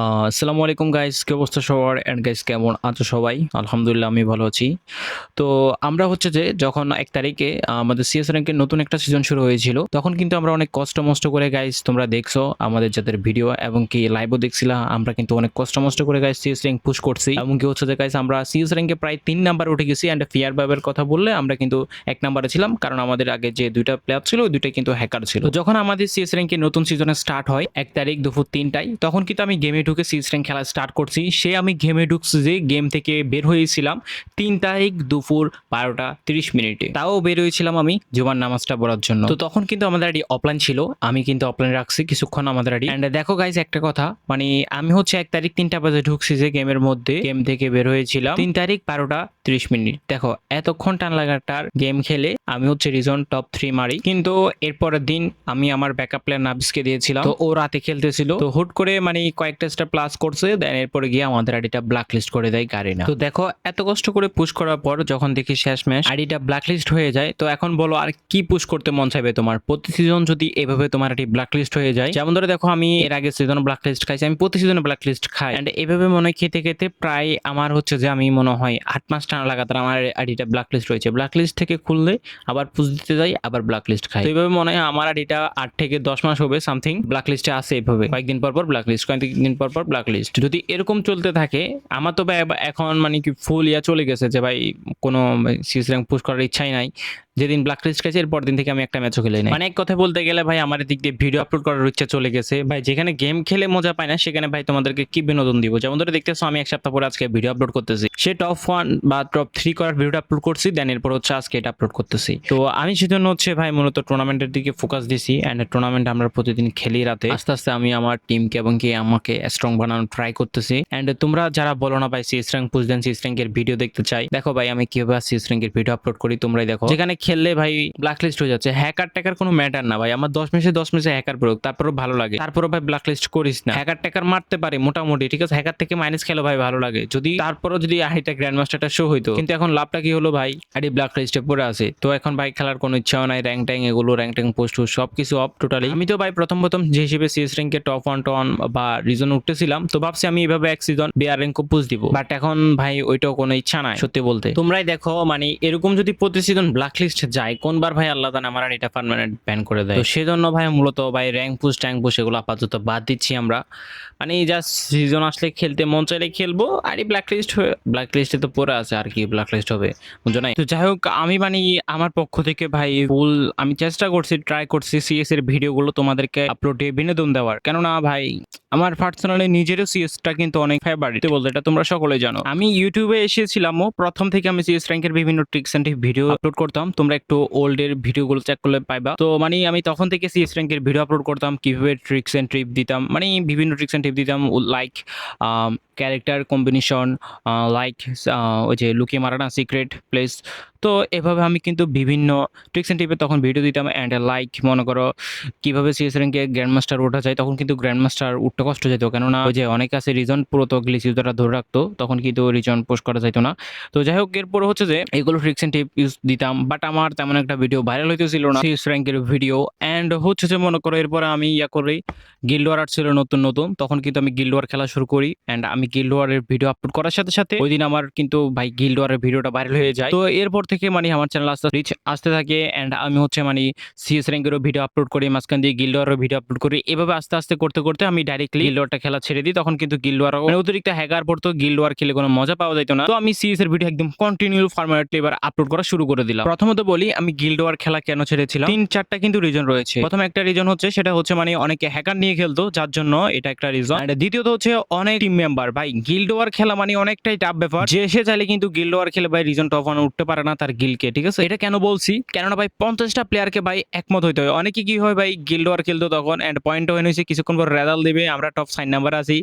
আসসালামু আলাইকুম গাইস কি অবস্থা সবার? অ্যান্ড গাইস কেমন আছো সবাই? আলহামদুলিল্লাহ, আমি ভালো আছি। তো আমরা হচ্ছে যে যখন এক তারিখে আমাদের সিএস র্যাঙ্কের নতুন একটা সিজন শুরু হয়েছিল, তখন কিন্তু আমরা অনেক কষ্ট মষ্ট করে গাইস তোমরা দেখছ আমাদের যাদের ভিডিও এবং কি লাইভও দেখছিলাম আমরা কিন্তু অনেক কষ্ট মষ্ট করে গাইস সিএস র্যাঙ্ক পুশ করছি। এবং কি হচ্ছে যে গাইস আমরা সিএস র্যাঙ্কে প্রায় তিন নাম্বার উঠে গেছি অ্যান্ড ফিয়ার ব্যাবের কথা বললে আমরা কিন্তু এক নাম্বারে ছিলাম, কারণ আমাদের আগে যে দুইটা প্লেয়ার ছিল, ওই কিন্তু হ্যাকার ছিল। যখন আমাদের সিএস র্যাঙ্কের নতুন সিজনে স্টার্ট হয়, এক তারিখ দুপুর তিনটায়, তখন কিন্তু আমি গেমে ঢুকে সিএস র্যাঙ্ক খেলা স্টার্ট করছি। সে আমি গেমে ঢুকছি যে গেম থেকে বের হয়েছিলাম তিন তারিখ দুপুর বারোটা তিরিশ মিনিটে। তাও বের হয়েছিলাম আমি জুমার নামাজটা পড়ার জন্য। তো তখন কিন্তু আমাদের আইডি অফলাইন ছিল, আমি কিন্তু অফলাইন রাখছি কিছুক্ষণ আমাদের আইডি। অ্যান্ড দেখো গাইজ একটা কথা মানে আমি হচ্ছে এক তারিখ তিনটা বাজে ঢুকছি যে গেমের মধ্যে। গেম থেকে বের হয়েছিলাম, তিন তারিখ বারোটা ত্রিশ মিনিট। দেখো, এতক্ষণ টান লাগাটার গেম খেলে আমি হচ্ছে রিজন টপ থ্রি মারি। কিন্তু এরপরের দিন আমি আমার ব্যাকআপ প্লেয়ার নাবিসকে দিয়েছিলাম। তো ও রাতে খেলতেছিল। তো হুট করে মানে কয়েকটা স্টার প্লাস করছে। দেন এরপরে গিয়ে আমাদের আইডিটা ব্ল্যাক লিস্ট করে দেয় গাড়িনা তো দেখো, এত কষ্ট করে পুশ করার পর যখন দেখি শেষ ম্যাচ আইডিটা ব্ল্যাক লিস্ট হয়ে যায়। তো এখন বলো, আর কি পুশ করতে মন চাইবে তোমার? প্রতি সিজন যদি এভাবে তোমার আইডি ব্ল্যাক লিস্ট হয়ে যায়, যেমন ধরে দেখো, আমি এর আগে সিজন ব্ল্যাক লিস্ট খাইছি। আমি প্রতি সিজনে ব্ল্যাক লিস্ট খাই। এন্ড এভাবে মনে খেতে খেতে প্রায় আমার হচ্ছে যে আমি মনে হয় আট মাস টানা লাগাতার আমার আইডিটা ব্ল্যাক লিস্ট রয়েছে। ব্ল্যাক লিস্ট থেকে খুললে আবার পুজ দিতে যাই, আবার ব্ল্যাক লিস্ট খাই এইভাবে মনে হয় আমার আইডিটা আট থেকে দশ মাস হবে সামথিং ব্ল্যাক লিস্টে আসে এইভাবে। কয়েকদিন পর পর ব্ল্যাক লিস্ট কয়েকদিন পর পর ব্ল্যাক লিস্ট যদি এরকম চলতে থাকে, আমার তো ভাই এখন মানে কি ফুল ইয়া চলে গেছে যে ভাই কোনো সিএস র্যাঙ্ক পুশ করার ইচ্ছাই নাই। যেদিন ব্ল্যাক লিস্ট গেছে এরপর দিন থেকে আমি একটা ম্যাচও খেলে নাই। মানে এক কথা বলতে গেলে ভাই, আমার দিক দিয়ে ভিডিও আপলোড করার ইচ্ছা চলে গেছে। ভাই, যেখানে গেম খেলে মজা পায় না, সেখানে ভাই তোমাদেরকে কি বিনোদন দিব? যেমন ধরে দেখতেছো, আমি এক সপ্তাহ পরে আজকে ভিডিও আপলোড করতেছি। সে টপ ওয়ান বা টপ থ্রি করার ভিডিও আপলোড করছি দেন এরপর হচ্ছে আজকে এটা আপলোড করতেছি। তো আমি সেজন্য হচ্ছে ভাই, মূলত টুর্নামেন্টের দিকে ফোকাস দিছি অ্যান্ড টুর্নামেন্ট আমরা প্রতিদিন খেলি রাতে। আস্তে আস্তে আমি আমার টিমকে এবং কি আমাকে স্ট্রং বানানো ট্রাই করতেছি। অ্যান্ড তোমরা যারা বলো না ভাই সিএস র্যাঙ্ক পুজদেন সিএস র্যাঙ্কের ভিডিও দেখতে চাই। দেখো ভাই, আমি কীভাবে সিএস র্যাঙ্কের ভিডিও আপলোড করি, তোমরাই দেখো। যেখানে খেললে ভাই ব্ল্যাক লিস্ট হয়ে যাচ্ছে। হ্যাকার ট্যাকার কোনো ম্যাটার না ভাই। আমার দশ মেসে দশ মেসে হ্যাকার প্রয়োগ তারপরেও ভালো লাগে। তারপরেও ভাই ব্ল্যাক লিস্ট করিস না। হ্যাকার ট্যাকার মারতে পারে মোটামুটি, ঠিক আছে? হ্যাকার থেকে মাইনাস খেলে ভাই ভালো লাগে। যদি তারপরও যদি আইটা গ্র্যান্ড মাস্টারটা শো হইতো। কিন্তু এখন লাভটা কি হলো ভাই? আইডি ব্ল্যাক লিস্টে পড়ে আছে। তো এখন ভাই খেলার কোনো ইচ্ছাও নাই। র্যাঙ্ক ট্যাঙ্ক এগুলো র্যাঙ্ক ট্যাঙ্ক পোস্ট সব কিছু অফ টোটালি আমি তো ভাই প্রথম প্রথম যে হিসেবে সিএস র্যাঙ্কে টপ ওয়ান টন বা রিজন উঠতেছিলাম, তো ভাবছি আমি এভাবে এক সিজন বিআর র্যাঙ্ক পুষ দিব। বাট এখন ভাই ওইটাও কোনো ইচ্ছা নাই, সত্যি বলতে। তোমরাই দেখো মানে এরকম যদি প্রতি সিজন ব্ল্যাক লিস্ট যায় কোনবার ভাই আল্লাহ তান আমার এটা পার্মানেন্ট ব্যান করে দেয়। তো সেজন্য ভাই মূলত ভাই র্যাঙ্ক পুশ ট্যাঙ্ক পুশ এগুলো আপাতত বাদ দিচ্ছি আমরা। মানে জাস্ট সিজন আসলে খেলতে মন চাইলে খেলব, আর এই ব্ল্যাক লিস্ট ব্ল্যাক লিস্টে তো পড়ে আছে আর কি ব্ল্যাক লিস্ট হবে। বুঝো নাই? তো যাই হোক, আমি মানে আমার পক্ষ থেকে ভাই ফুল আমি চেষ্টা করছি ট্রাই করছি সিএস এর ভিডিওগুলো তোমাদেরকে আপলোডে বিনোদন দেওয়ার। কেননা ভাই, আমার পার্সোনালি নিজেরও সিএসটা কিন্তু অনেক ফেভারিট বলতে, এটা তোমরা সকলে জানো। আমি ইউটিউবে এসেছিলামও, প্রথম থেকে আমি সিএস র্যাঙ্কের বিভিন্ন ট্রিক্স অ্যান্ড ভিডিও আপলোড করতাম তোমরা একটু ওল্ডের ভিডিওগুলো চেক করলে পাইবা। তো মানে আমি তখন থেকে সিএস র্যাঙ্কের ভিডিও আপলোড করতাম, কীভাবে ট্রিক্স অ্যান্ড ট্রিপ দিতাম মানে বিভিন্ন ট্রিক্স অ্যান্ড ট্রিপ দিতাম লাইক ক্যারেক্টার কম্বিনেশন লাইক ওই যে লুকিয়ে মারানা সিক্রেট প্লেস তো এভাবে আমি কিন্তু বিভিন্ন ট্রিক্স অ্যান্ড টিপে তখন ভিডিও দিতাম অ্যান্ড লাইক মনে করো কীভাবে সিএস র্যাঙ্কে গ্র্যান্ড মাস্টার ওঠা যায়, তখন কিন্তু গ্র্যান্ড মাস্টার উঠতে কষ্ট যেত। কেননা ওই যে অনেক আছে রিজন পুরো তো গ্লিচ ইউজাররা ধরে রাখতো, তখন কিন্তু রিজন পোস্ট করা যেত না। তো যাই হোক, এরপর হচ্ছে যে এগুলো ট্রিক্স অ্যান্ড টিপ ইউজ দিতাম বাট আমার তেমন একটা ভিডিও ভাইরাল হইতেছিল না সিএস র্যাঙ্কের ভিডিও অ্যান্ড হচ্ছে যে মনে করো এরপরে আমি ইয়া করি গিল্ড ওয়ার ছিল নতুন নতুন, তখন কিন্তু আমি গিল্ড ওয়ার খেলা শুরু করি অ্যান্ড আমি গিল্ড ওয়ারের ভিডিও আপলোড করার সাথে সাথে ওই দিন আমার কিন্তু ভাই গিল্ড ওয়ারের ভিডিওটা ভাইরাল হয়ে যায়। তো এরপর থেকে মানে আমার চ্যানেল আস্তে রিচ আসতে থাকে অ্যান্ড আমি হচ্ছে মানে সিএস র্যাঙ্কেরও ভিডিও আপলোড করি, মাঝখান দিয়ে গিল্ড ওয়ারের ভিডিও আপলোড করি। এভাবে আস্তে আস্তে করতে করতে আমি ডাইরেক্টলি গিল্ড ওয়ারটা খেলা ছেড়ে দিই, তখন কিন্তু গিল্ড ওয়ার মানে অতিরিক্ত হ্যাকার পড়তো গিল্ড ওয়ার খেলে কোনো মজা পাওয়া যেত না। তো আমি সিএস এর ভিডিও একদম কন্টিনিউ ফরম্যাটলি এবার আপলোড করা শুরু করে দিলাম। প্রথমত বলি, আমি গিল্ড ওয়ার খেলা কেন ছেড়েছিলাম? তিন চারটা কিন্তু রিজন রয়েছে। প্রথম একটা রিজন হচ্ছে, সেটা হচ্ছে মানে অনেকে হ্যাকার নিয়ে খেলতো, যার জন্য এটা একটা রিজন আর দ্বিতীয়ত হচ্ছে, অনেক টিম মেম্বার ভাই গিল্ড ওয়ার খেলা মানে অনেকটাই টাফ ব্যাপার। যে সে চাইলে কিন্তু গিল্ড ওয়ার খেলে ভাই রিজন টপ ওয়ান উঠতে পারে না তার গিলকে, ঠিক আছে? এটা কেন বলছি? কেননা ভাই, পঞ্চাশটা প্লেয়ারকে ভাই একমত হইতে হয়। অনেকে কি হয় ভাই গিল্ড ওয়ার খেলতো তখন অ্যান্ড পয়েন্ট হয়ে হয়েছে কিছুক্ষণ পর রেজাল্ট দেবে, আমরা টপ সাইন নাম্বার আছি।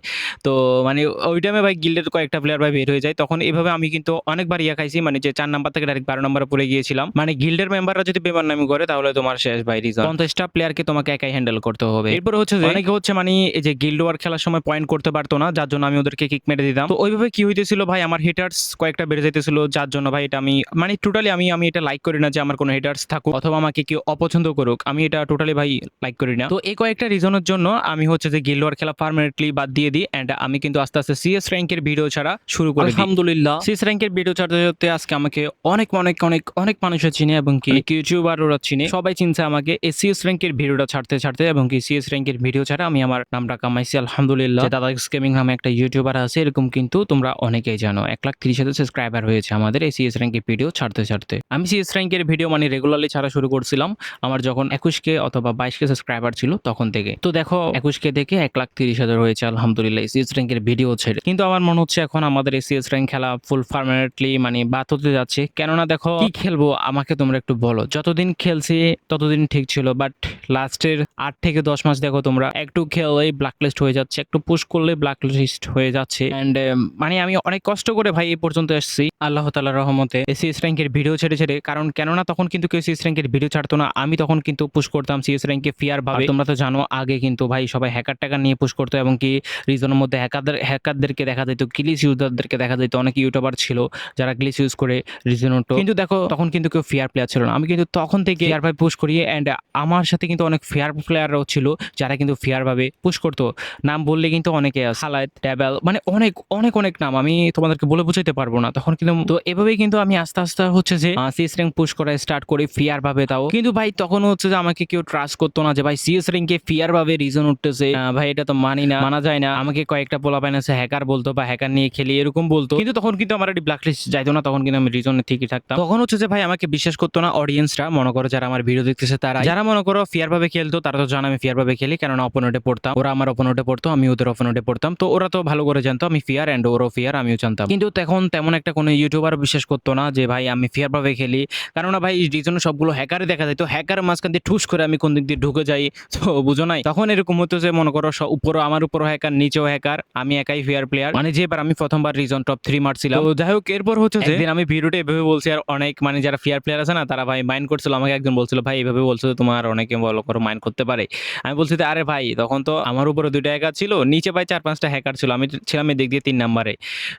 তো মানে ওই টাইমে ভাই গিল্ডের কয়েকটা প্লেয়ার ভাই বের হয়ে যায়। তখন এভাবে আমি কিন্তু অনেকবার ইয়া খাইছি মানে যে চার নাম্বার থেকে ডাইরেক্ট বারো নাম্বারে পড়ে গিয়েছিলাম। মানে গিল্ডের মেম্বাররা যদি বেমান নামি করে, তাহলে তোমার শেষ ভাই রিজন পঞ্চাশটা প্লেয়ারকে তোমাকে একাই হ্যান্ডেল করতে হবে। এরপর হচ্ছে অনেকে হচ্ছে মানে এই যে গিল্ড ওয়ার খেলার সময় পয়েন্ট করতে পারতো না, যার জন্য আমি ওদেরকে কিক মেরে দিতাম। তো ওইভাবে কি হইতেছিল ভাই, আমার হিটার্স কয়েকটা বেড়ে যেতেছিল যার জন্য ভাই এটা আমি মানে টোটালি আমি আমি এটা লাইক করি না যে আমার কোনো হেটার্স থাকুক অথবা আমাকে কেউ অপছন্দ করুক। আমি এটা টোটালি ভাই লাইক করি না। তো এই কয়েকটা রিজনের জন্য আমি হচ্ছে যে গিল্ড ওয়ার খেলা পার্মানেন্টলি বাদ দিয়ে দিই এন্ড আমি কিন্তু আস্তে আস্তে সিএস র্যাঙ্কের ভিডিও ছাড়া শুরু করে আলহামদুলিল্লাহ। সিএস র্যাঙ্কের ভিডিও ছাড়তে ছাড়তে আজকে আমাকে অনেক অনেক অনেক অনেক মানুষের চিনে এবং কি ইউটিউবার ওরা চিনে। সবাই চিনছে আমাকে। এই সিএস র্যাঙ্কের ভিডিওটা ছাড়তে ছাড়তে এবং কি সিএস র্যাঙ্কের ভিডিও ছাড়া আমি আমার নামটা কামাইছি আলহামদুলিল্লাহ। যে দাদা গেমিং নামে একটা ইউটিউবার আছে এরকম কিন্তু তোমরা অনেকেই জানো। এক লাখ তিরিশ হাজার সাবস্ক্রাইবার হয়েছে আমাদের এই সিএস র্যাঙ্কের ভিডিও ছাড়তে ছাড়তে ছাড়তে। আমি সিএস র্যাঙ্কের ভিডিও মানে রেগুলারলি ছাড়া শুরু করছিলাম। আমার যখন একুশ কে অথবা বাইশ কে সাবস্ক্রাইবার ছিল তখন থেকে। তো দেখো, একুশ কে দেখে এক লাখ তিরিশ হাজার হয়েছে, আলহামদুলিল্লাহ সিএস র্যাঙ্কের ভিডিও ছেড়ে। কিন্তু আমার মনে হচ্ছে এখন আমাদের এই সিএস র্যাঙ্ক খেলা ফুল পার্মানেন্টলি মানে বাদ হতে যাচ্ছে। কেননা দেখো, কি খেলব আমাকে তোমরা একটু বলো। যতদিন খেলছি, ততদিন ঠিক ছিল বাট লাস্টের আট থেকে দশ মাস দেখো তোমরা, একটু খেললেই ব্ল্যাক লিস্ট হয়ে যাচ্ছে, একটু পুশ করলে ব্ল্যাক লিস্ট হয়ে যাচ্ছে। অ্যান্ড মানে আমি অনেক কষ্ট করে ভাই এই পর্যন্ত এসেছি। আল্লাহ তালার রহমতে সিএস র্যাঙ্কের ভিডিও ছেড়ে ছেড়ে কারণ কেননা তখন কিন্তু কেউ সিএস র্যাঙ্কের ভিডিও ছাড়তো না আমি তখন কিন্তু পুশ করতাম সিএস র্যাঙ্কে ফিয়ার ভাবে। তোমরা তো জানো আগে কিন্তু ভাই সবাই হ্যাকার টাকা নিয়ে পুশ করতো এবং কি রিজনের মধ্যে হ্যাকারদের হ্যাকারদেরকে দেখা যেত গ্লিচ ইউজারদেরকে দেখা যেত অনেক ইউটিউবার ছিল যারা গ্লিচ ইউজ করে রিজন কিন্তু দেখো তখন কিন্তু কেউ ফেয়ার প্লেয়ার ছিল না। আমি কিন্তু তখন থেকে ফেয়ার ভাবে পুশ করি অ্যান্ড আমার সাথে কিন্তু অনেক ফেয়ার প্লেয়াররাও ছিল যারা কিন্তু ফেয়ার ভাবে পুশ করতো। নাম বললে কিন্তু অনেকে হালাত ট্যাবেল মানে অনেক অনেক অনেক নাম। আমি তোমাদেরকে বলে বুঝাইতে পারব না। তখন কিন্তু তো এভাবেই কিন্তু আমি আস্তে আস্তে হচ্ছে যে সিএস র্যাঙ্ক পুশ করা স্টার্ট করে ফিয়ার ভাবে তাও। কিন্তু ভাই, তখন হচ্ছে যে আমাকে কেউ ট্রাস্ট করতো না যে ভাই সিএস র্যাঙ্কে ফিয়ার ভাবে রিজন উঠতেছে। ভাই, এটা তো মানি না, মানা যায় না। আমাকে কয়েকটা পোলা পাইন আছে হ্যাকার বলতো বা হ্যাকার নিয়ে খেলি, এরকম বলতো। কিন্তু তখন কিন্তু আমার এটি ব্ল্যাক লিস্ট যাইতো না, তখন কিন্তু আমি রিজনে ঠিকই থাকতাম। তখন হচ্ছে যে ভাই, আমাকে বিশ্বাস করতো না অডিয়েন্সরা মনে করো যারা আমার ভিডিও দেখতেছে তারা যারা মনে করো ফিয়ার ভাবে খেলতো, তারা তো জানো আমি ফিয়ার ভাবে খেলি কারণ অপোনেটে পড়তাম। ওরা আমার অপোনেটে পড়তো আমি ওদের অপোনেটে পড়তাম। তো ওরা তো ভালো করে জানতো, আমি ফিয়ার অ্যান্ড ওরও ফিয়ার আমিও জানতাম। কিন্তু তখন তেমন একটা কোনো ইউটিউবার বিশ্বাস করতো না যে ভাই আমি ফিয়ার ভাবে খেলি। কারণ ভাই রিজনে সবগুলো হ্যাকারে দেখা যায়। তো হ্যাকার মাঝখান দিয়ে ঠুস করে আমি কোন দিক দিয়ে ঢুকে যাই তো বুঝো নাই? তখন এরকম হতো যে মনে করো উপরও আমার উপরও হ্যাকার নিচেও হ্যাকার আমি একাই ফেয়ার প্লেয়ার মানে যেবার আমি প্রথমবার রিজন টপ থ্রি মারছিলাম। তো যাই হোক এরপর হচ্ছে যে আমি ভিডিওটা এভাবে বলছি আর অনেক মানে যারা ফেয়ার প্লেয়ার আছে না তারা ভাই মাইন্ড করছিল আমাকে একজন বলছিল ভাই এভাবে বলছো তোমার অনেকে বলো করো মাইন্ড করতে পারে। আমি বলছি যে, আরে ভাই তখন তো আমার উপরে দুইটা হ্যাকার ছিল নিচে ভাই চার পাঁচটা হ্যাকার ছিল আমি ছিলাম এই দিক দিয়ে তিন নাম্বারে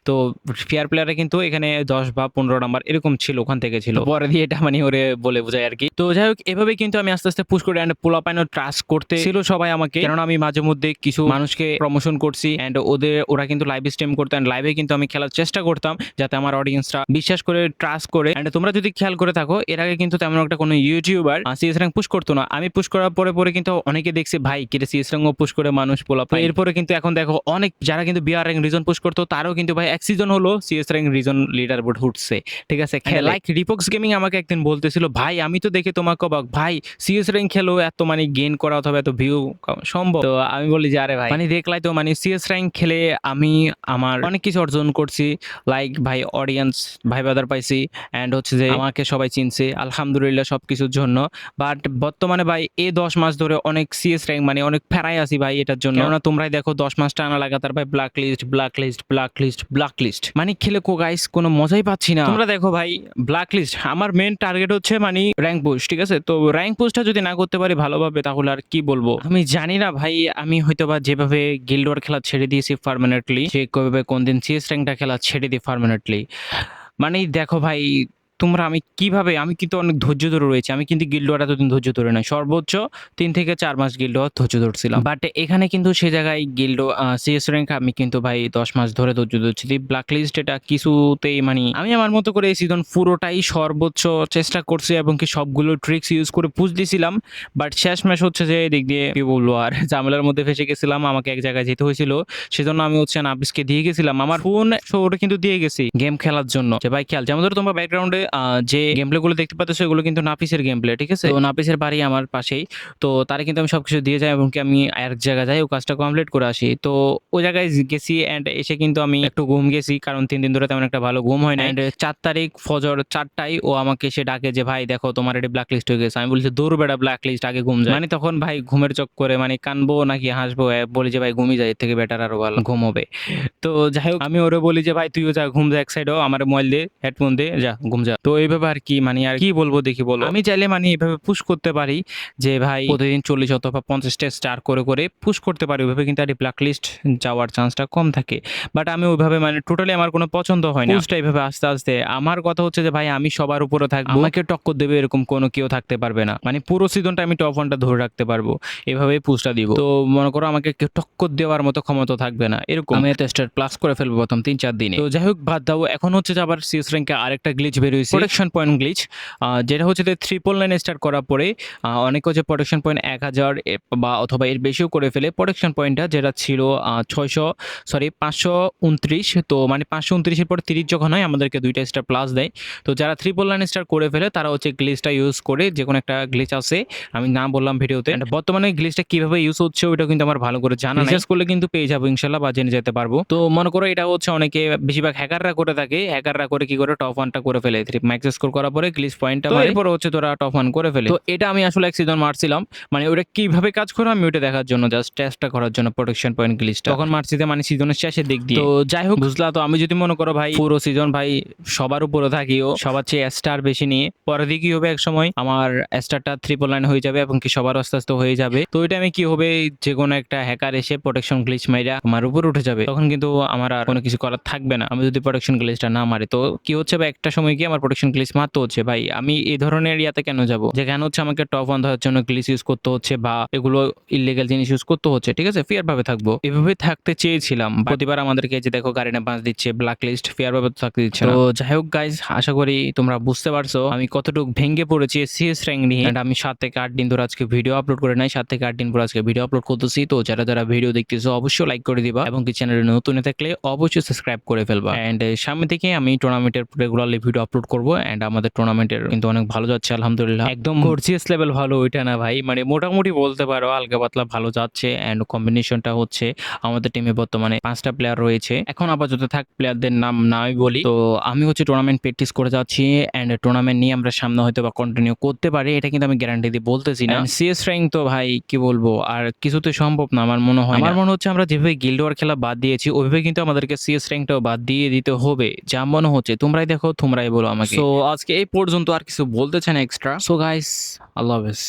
তো ফেয়ার প্লেয়ারে কিন্তু এখানে দশ বা পনেরো নাম্বার এরকম ছিল। ওখান থেকে ছিল। পরে দিয়ে এটা মানে ওরে বলে বোঝায় আর কি। তো যাই হোক এভাবে কিন্তু আমি আস্তে আস্তে পুশ করে অ্যান্ড পোলা পাইনো ট্রাস্ট করতে ছিল সবাই আমাকে। কারণ আমি মাঝে মধ্যে কিছু মানুষকে প্রমোশন করছি অ্যান্ড ওদের ওরা কিন্তু লাইভ স্ট্রিম করতো অ্যান্ড লাইভে কিন্তু আমি খেলার চেষ্টা করতাম যাতে আমার অডিয়েন্সরা বিশ্বাস করে ট্রাস্ট করে অ্যান্ড তোমরা যদি খেয়াল করে থাকো এর আগে কিন্তু তেমন একটা কোনো ইউটিউবার সিএস র্যাঙ্ক পুশ করতো না। আমি পুশ করার পরে পরে কিন্তু অনেকে দেখছি ভাই কিরে সিএস র্যাঙ্ক পুশ করে মানুষ পোলা পায়। এরপরে কিন্তু এখন দেখো অনেক যারা কিন্তু বিআর র্যাঙ্ক রিজন পুশ করতো তারও কিন্তু ভাই এক সিজন হলো CS rank region leaderboard উঠছে। ঠিক আছে? লাইক রিপক্স গেমিং আমাকে একদিন বলতেছিল ভাই আমি তো দেখে তোমাকে অবাক। ভাই সিএস র্যাঙ্ক খেলো এত মানে গেইন করা অথবা এত ভিউ সম্ভব? তো আমি বলি যে আরে ভাই মানে দেখলাই তো মানে সিএস র্যাঙ্ক খেলে আমি আমার অনেক কিছু অর্জন করছি। লাইক ভাই অডিয়েন্স ভাই বাদার পাইছি। অ্যান্ড হচ্ছে যে আমাকে সবাই চিনছে আলহামদুলিল্লাহ সব কিছুর জন্য। বাট বর্তমানে ভাই এ দশ মাস ধরে অনেক সিএস র্যাঙ্ক মানে অনেক ফেরাই আছি ভাই এটার জন্য। কেননা তোমরাই দেখো দশ মাস টানা লাগাতার ভাই blacklist blacklist blacklist blacklist মানে খেলে কো গাইস কোনো মজাই পাচ্ছি না। তোমরা দেখো ভাই ব্ল্যাক লিস্ট আমার মেন টার্গেট হচ্ছে মানে র্যাঙ্ক পোস্ট ঠিক আছে? তো র্যাঙ্ক পোস্টটা যদি না করতে পারি ভালোভাবে তাহলে আর কি বলব? আমি জানি না ভাই, আমি হয়তো বা যেভাবে গিল্ড ওয়ার খেলা ছেড়ে দিয়েছি পারমানেন্টলি সে কবে কোন দিন সিএস র্যাঙ্কটা খেলা ছেড়ে দিই পারমানেন্টলি মানে দেখো ভাই তোমরা আমি কীভাবে, আমি কিন্তু অনেক ধৈর্য ধরে রয়েছি। আমি কিন্তু গিল্ড ওয়ার এতদিন ধৈর্য ধরে নাই। সর্বোচ্চ তিন থেকে চার মাস গিল্ড ধৈর্য ধরছিলাম। বাট এখানে কিন্তু সে জায়গায় গিল্ড সিএস র্যাঙ্ক আমি কিন্তু ভাই দশ মাস ধরে ধৈর্য ধরছি। ব্ল্যাক লিস্ট এটা কিছুতেই মানে আমি আমার মতো করে এই সিজন পুরোটাই সর্বোচ্চ চেষ্টা করছি এবং কি সবগুলো ট্রিক্স ইউজ করে পুজ দিছিলাম। বাট শেষ ম্যাচ হচ্ছে যে এদিক দিয়ে কি বলব আর ঝামেলার মধ্যে ফেসে গেছিলাম, আমাকে এক জায়গায় যেতে হয়েছিল। সেজন্য আমি হচ্ছে নাফিসকে দিয়ে গেছিলাম। আমার ফোন ওটা কিন্তু দিয়ে গেছি গেম খেলার জন্য। যে ভাই খেয়াল যেমন ধরো তোমরা ব্যাকগ্রাউন্ডে যে গেম প্লে গুলো দেখতে পাচ্ছ সেগুলো কিন্তু নাফিসের গেম প্লে ঠিক আছে? তো নাফিসের বাড়ি আমার পাশেই। তো তারে কিন্তু আমি সবকিছু দিয়ে যাই এবং কি আমি এক জায়গায় যাই ও কাজটা কমপ্লিট করে আসি। তো ওই জায়গায় গেছি অ্যান্ড এসে কিন্তু আমি একটু ঘুম গেছি কারণ তিন দিন ধরে তেমন একটা ভালো ঘুম হয় না অ্যান্ড চার তারিখ ফজর চারটায় ও আমাকে সে ডাকে যে ভাই দেখো তোমার এটি ব্ল্যাক লিস্ট হয়ে গেছে। আমি বলছি দূর বেড়া ব্ল্যাক লিস্ট আগে ঘুম যায়। মানে তখন ভাই ঘুমের চক করে মানে কানবো নাকি হাসবো বলি যে ভাই ঘুমিয়ে যায় এর থেকে বেটার আরও ভালো ঘুম হবে। তো যাই হোক আমি ওরে বলি যে ভাই তুইও যা ঘুম যা এক সাইডও আমার মোবাইল দিয়ে হেডফোন দিয়ে যা ঘুম যা। তো এইভাবে আর কি মানে আর কি বলব দেখি বলো। আমি চাইলে মানে এইভাবে পুশ করতে পারি যে ভাই প্রতিদিন চল্লিশ অথবা পঞ্চাশটা স্টার করে করে পুশ করতে পারি। ওইভাবে কিন্তু আর ব্ল্যাক লিস্ট যাওয়ার চান্সটা কম থাকে। বাট আমি ওইভাবে মানে টোটালি আমার কোনো পছন্দ হয় না। পুশটা এইভাবে আস্তে আস্তে। আমার কথা হচ্ছে যে ভাই আমি সবার উপরে থাকব। আমাকে টক্কর দেবে এরকম কোনো কেউ থাকতে পারবে না। মানে পুরো সিজনটা আমি টপ ওয়ানটা ধরে রাখতে পারব। এভাবে পুশটা দিব। তো মনে করো আমাকে কেউ টক্কর দেওয়ার মতো ক্ষমতা থাকবে না। এরকম আমি এত স্টার প্লাস করে ফেলব প্রথম তিন চার দিনে। তো যাই হোক বাদ দাও। এখন হচ্ছে যে আবার সিএস র্যাঙ্কে আরেকটা গ্লিচ বেরিয়েছে প্রোটেকশন পয়েন্ট গ্লিচ যেটা হচ্ছে যে ট্রিপল নাইন স্টার করার পরে অনেক হচ্ছে প্রোটেকশন পয়েন্ট এক হাজার বা অথবা এর বেশিও করে ফেলে প্রোটেকশন পয়েন্টটা যেটা ছিল ছয়শো সরি পাঁচশো উনত্রিশ। তো মানে পাঁচশো উনত্রিশের পর তিরিশ যখন হয় আমাদেরকে দুইটা স্টার প্লাস দেয়। তো যারা ট্রিপল নাইন স্টার করে ফেলে তারা হচ্ছে গ্লিচটা ইউজ করে যে কোনো একটা গ্লিচ আছে আমি নাম বললাম ভিডিওতে। বর্তমানে গ্লিচটা কীভাবে ইউজ হচ্ছে ওইটা কিন্তু আমার ভালো করে জানা রিসার্চ করলে কিন্তু পেয়ে যাব ইনশাল্লাহ বা জেনে যেতে পারব। তো মনে করো এটা হচ্ছে অনেকে বেশিরভাগ হ্যাকাররা করে থাকে। হ্যাকাররা করে কি করে? টপ ওয়ানটা করে ফেলে ম্যাক্স স্কোর করার পরে গ্লিচ পয়েন্টটা এরপর হচ্ছে তোরা টপ ওয়ান করে ফেলে। তো এটা আমি আসলে এক সিজন মারছিলাম। মানে ওটা কীভাবে কাজ করে আমি ওটা দেখার জন্য জাস্ট টেস্টটা করার জন্য প্রোটেকশন পয়েন্ট গ্লিচটা তখন মারছিতে মানে সিজনের শেষের দিক দিয়ে। তো যাই হোক বুঝলা তো আমি যদি মনে করো ভাই পুরো সিজন ভাই সবার উপরে থাকিও সবার চেয়ে স্টার বেশি নিয়ে পরে দিয়ে কি হবে এক সময়? আমার স্টারটা ট্রিপল নাইন হয়ে যাবে এবং কি সবার আস্তে আস্তে হয়ে যাবে। তো ওইটা আমি কি হবে? যে কোনো একটা হ্যাকার এসে প্রোটেকশন গ্লিচ মাইরা আমার উপর উঠে যাবে। তখন কিন্তু আমার আর কোনো কিছু করার থাকবে না। আমি যদি প্রোটেকশন গ্লিচটা না মারি তো কি হচ্ছে বা একটা সময় গিয়ে আমার প্রোটেকশন গ্লিচ মারতে হচ্ছে ভাই। আমি এই ধরনের ইয়াতে কেন যাব? যেখানে হচ্ছে আমাকে টপ ওয়ান ধরার জন্য গ্লিস ইউজ করতে হচ্ছে বা এগুলো ইলিগাল জিনিস ইউজ করতে হচ্ছে ঠিক আছে? ফেয়ার ভাবে থাকব। এভাবে থাকতে চেয়েছিলাম। প্রতিবার আমাদেরকে যে দেখো গাড়িটা বাঁচ দিচ্ছে ব্ল্যাক লিস্ট ফেয়ার ভাবে থাকতে দিচ্ছে তো যাই হোক গাইজ আশা করি তোমরা বুঝতে পারছ। আমি কতটুকু ভেঙে পড়েছি সিএস র্যাঙ্ক নিয়ে আমি সাত থেকে আট দিন ধরে আজকে ভিডিও আপলোড করে নাই সাত থেকে আট দিন পর আজকে ভিডিও আপলোড করতেছি। তো যারা যারা ভিডিও দেখতেছো অবশ্যই লাইক করে দিবা এবং কি চ্যানেলে নতুন থাকলে অবশ্যই সাবস্ক্রাইব করে ফেলবা। এন্ড সামনে থেকে আমি টুর্নামেন্টের রেগুলারলি ভিডিও আপলোড করব এন্ড আমাদের টুর্নামেন্টের কিন্তু অনেক ভালো যাচ্ছে আলহামদুলিল্লাহ। একদম গর্জিয়াস লেভেল ভালো ওইটা না ভাই। মানে মোটামুটি বলতে পারো হালকা পাতলা ভালো যাচ্ছে এন্ড কম্বিনেশনটা হচ্ছে আমাদের টিমে বর্তমানে পাঁচটা প্লেয়ার রয়েছে। এখন আপাতত থাক প্লেয়ারদের নাম নাই বলি। তো আমি হচ্ছে টুর্নামেন্ট প্র্যাকটিস করে যাচ্ছি এন্ড টুর্নামেন্ট নিয়ে আমরা সামনে হয়তো বা কন্টিনিউ করতে পারি এটা কিন্তু আমি গ্যারান্টি দিয়ে বলতেছি না। সিএস র্যাঙ্ক তো ভাই কি বলব? আর কিছুতে সম্ভব না আমার মনে হয় আমার মনে হচ্ছে আমরা যেভাবে গিল্ড ওয়ার খেলা বাদ দিয়েছি ওইভাবে কিন্তু আমাদেরকে সিএস র্যাঙ্কটাও বাদ দিয়ে দিতে হবে। যা মনে হচ্ছে তোমরাই দেখো তোমরাই বলো আমাকে। সো আজকে এই পর্যন্ত আর কিছু বলতে চান এক্সট্রা সো গাইস আল্লাহ হাফেজ